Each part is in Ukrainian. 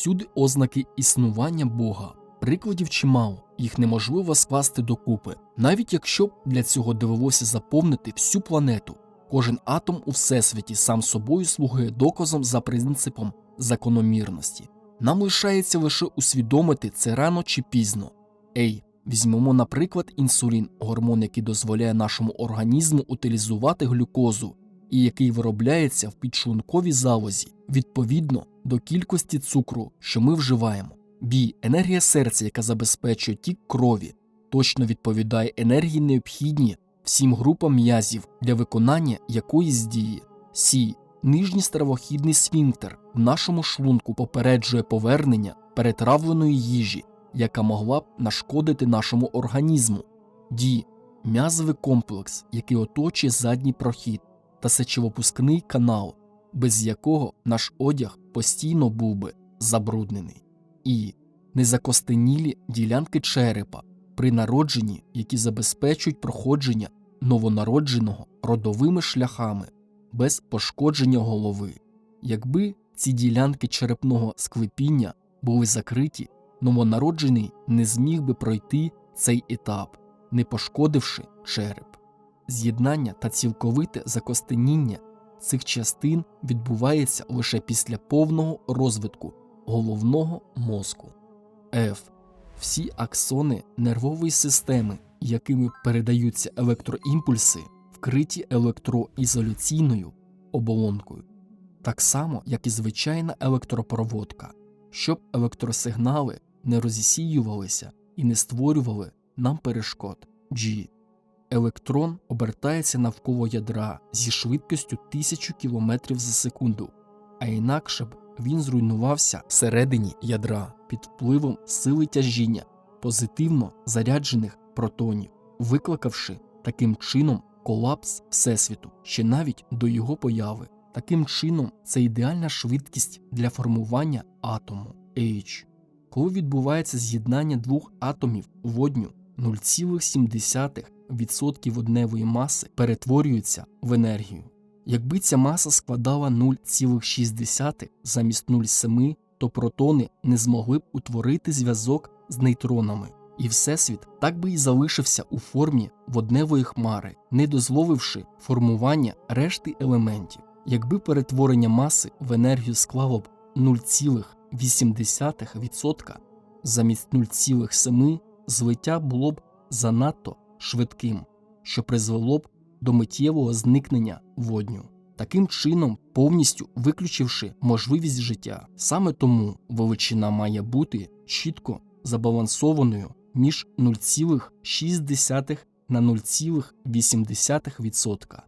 всюди ознаки існування Бога. Прикладів чимало, їх неможливо скласти докупи, навіть якщо б для цього довелося заповнити всю планету. Кожен атом у всесвіті сам собою слугує доказом за принципом закономірності. Нам лишається лише усвідомити це рано чи пізно. Ей, візьмемо, наприклад, інсулін, гормон, який дозволяє нашому організму утилізувати глюкозу і який виробляється в підшлунковій залозі відповідно до кількості цукру, що ми вживаємо. Бі енергія серця, яка забезпечує тік крові, точно відповідає енергії необхідній всім групам м'язів для виконання якоїсь дії. Сі нижній стравохідний сфінктер в нашому шлунку попереджує повернення перетравленої їжі, яка могла б нашкодити нашому організму. Ді м'язовий комплекс, який оточує задній прохід та сечовопускний канал, без якого наш одяг постійно був би забруднений, і незакостенілі ділянки черепа при народженні, які забезпечують проходження новонародженого родовими шляхами без пошкодження голови. Якби ці ділянки черепного склепіння були закриті, новонароджений не зміг би пройти цей етап, не пошкодивши череп. З'єднання та цілковите закостеніння цих частин відбувається лише після повного розвитку головного мозку. F. Всі аксони нервової системи, якими передаються електроімпульси, вкриті електроізоляційною оболонкою, так само, як і звичайна електропроводка, щоб електросигнали не розсіювалися і не створювали нам перешкод. G. Електрон обертається навколо ядра зі швидкістю 1000 км за секунду, а інакше б він зруйнувався всередині ядра під впливом сили тяжіння позитивно заряджених протонів, викликавши таким чином колапс Всесвіту ще навіть до його появи. Таким чином, це ідеальна швидкість для формування атому H. Коли відбувається з'єднання двох атомів водню 0,7% водневої маси перетворюється в енергію. Якби ця маса складала 0,6 замість 0,7, то протони не змогли б утворити зв'язок з нейтронами, і Всесвіт так би і залишився у формі водневої хмари, не дозволивши формування решти елементів. Якби перетворення маси в енергію склало б 0,8% замість 0,7, злиття було б занадто швидким, що призвело б до миттєвого зникнення водню, таким чином повністю виключивши можливість життя. Саме тому величина має бути чітко забалансованою між 0,6 на 0,8%.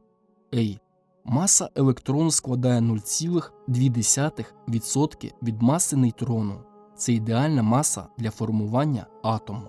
Ей, маса електрону складає 0,2% від маси нейтрону. Це ідеальна маса для формування атому.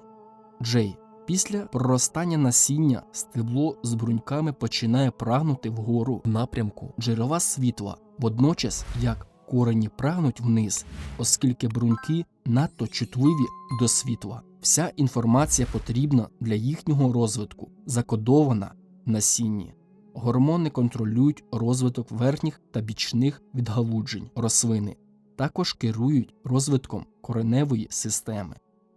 Джей. Після проростання насіння стебло з бруньками починає прагнути вгору в напрямку джерела світла, водночас як корені прагнуть вниз, оскільки бруньки надто чутливі до світла. Вся інформація потрібна для їхнього розвитку, закодована в насінні. Гормони контролюють розвиток верхніх та бічних відгалуджень рослини, також керують розвитком кореневої системи.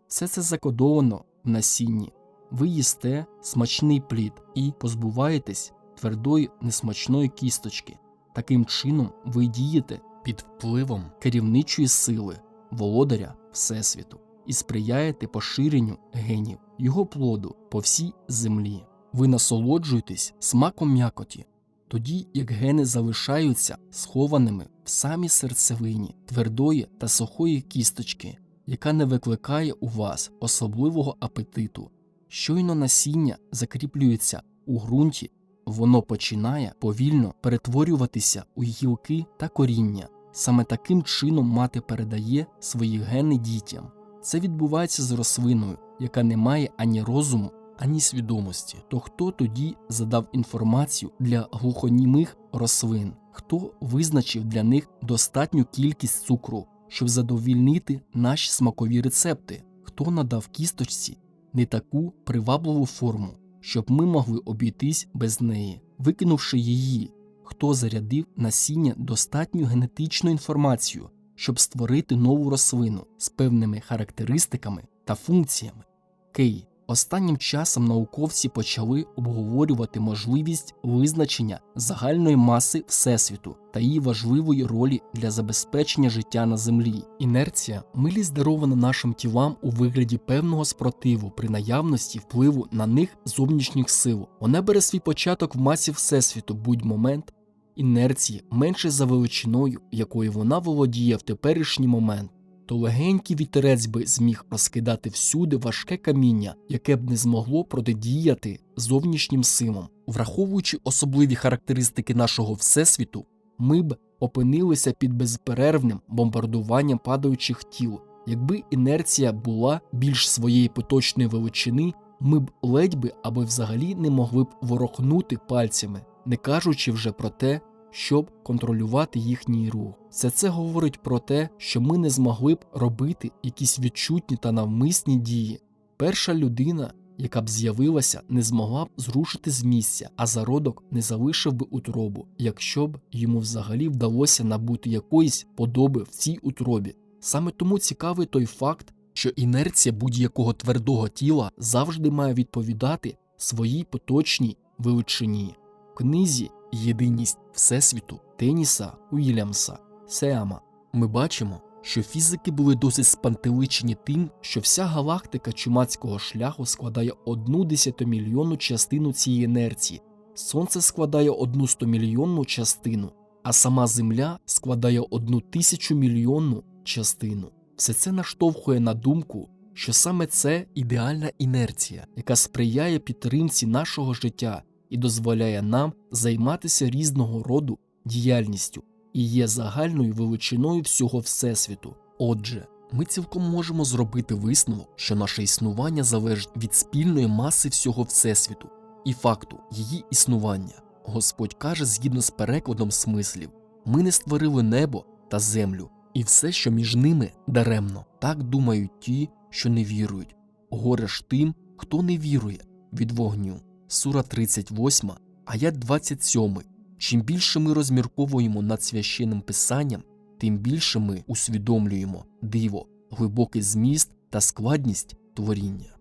Все це закодовано в насінні. Ви їсте смачний плід і позбуваєтесь твердої несмачної кісточки. Таким чином ви дієте під впливом керівничої сили, володаря Всесвіту, і сприяєте поширенню генів, його плоду по всій землі. Ви насолоджуєтесь смаком м'якоті, тоді як гени залишаються схованими в самій серцевині твердої та сухої кісточки, яка не викликає у вас особливого апетиту. Щойно насіння закріплюється у ґрунті, воно починає повільно перетворюватися у гілки та коріння. Саме таким чином мати передає свої гени дітям. Це відбувається з рослиною, яка не має ані розуму, ані свідомості. То хто тоді задав інформацію для глухонімих рослин? Хто визначив для них достатню кількість цукру, щоб задовільнити наші смакові рецепти? Хто надав кісточці не таку привабливу форму, щоб ми могли обійтись без неї, викинувши її, хто зарядив насіння достатню генетичну інформацію щоб створити нову рослину з певними характеристиками та функціями. Кей. Останнім часом науковці почали обговорювати можливість визначення загальної маси Всесвіту та її важливої ролі для забезпечення життя на Землі. Інерція милість дарована нашим тілам у вигляді певного спротиву при наявності впливу на них зовнішніх сил. Вона бере свій початок в масі Всесвіту будь-момент інерції менше за величиною, якою вона володіє в теперішній момент то легенький вітерець би зміг розкидати всюди важке каміння, яке б не змогло протидіяти зовнішнім силам. Враховуючи особливі характеристики нашого всесвіту, ми б опинилися під безперервним бомбардуванням падаючих тіл. Якби інерція була більш своєї поточної величини, ми б ледь би або взагалі не могли б ворохнути пальцями, не кажучи вже про те, щоб контролювати їхній рух. Все це говорить про те, що ми не змогли б робити якісь відчутні та навмисні дії. Перша людина, яка б з'явилася, не змогла б зрушити з місця, а зародок не залишив би утробу, якщо б йому взагалі вдалося набути якоїсь подоби в цій утробі. Саме тому цікавий той факт, що інерція будь-якого твердого тіла завжди має відповідати своїй поточній величині. В книзі Єдиність Всесвіту Теніса Уільямса Сеама ми бачимо, що фізики були досить спантеличені тим, що вся галактика чумацького шляху складає одну десятомільйонну частину цієї інерції, Сонце складає одну стомільйонну частину, а сама Земля складає одну тисячомільйонну частину. Все це наштовхує на думку, що саме це ідеальна інерція, яка сприяє підтримці нашого життя і дозволяє нам займатися різного роду діяльністю і є загальною величиною всього Всесвіту. Отже, ми цілком можемо зробити висновок, що наше існування залежить від спільної маси всього Всесвіту і факту її існування. Господь каже згідно з перекладом смислів: ми не створили небо та землю, і все, що між ними, даремно. Так думають ті, що не вірують. Горе ж тим, хто не вірує від вогню. Сура 38, аят 27. Чим більше ми розмірковуємо над священним писанням, тим більше ми усвідомлюємо диво, глибокий зміст та складність творіння.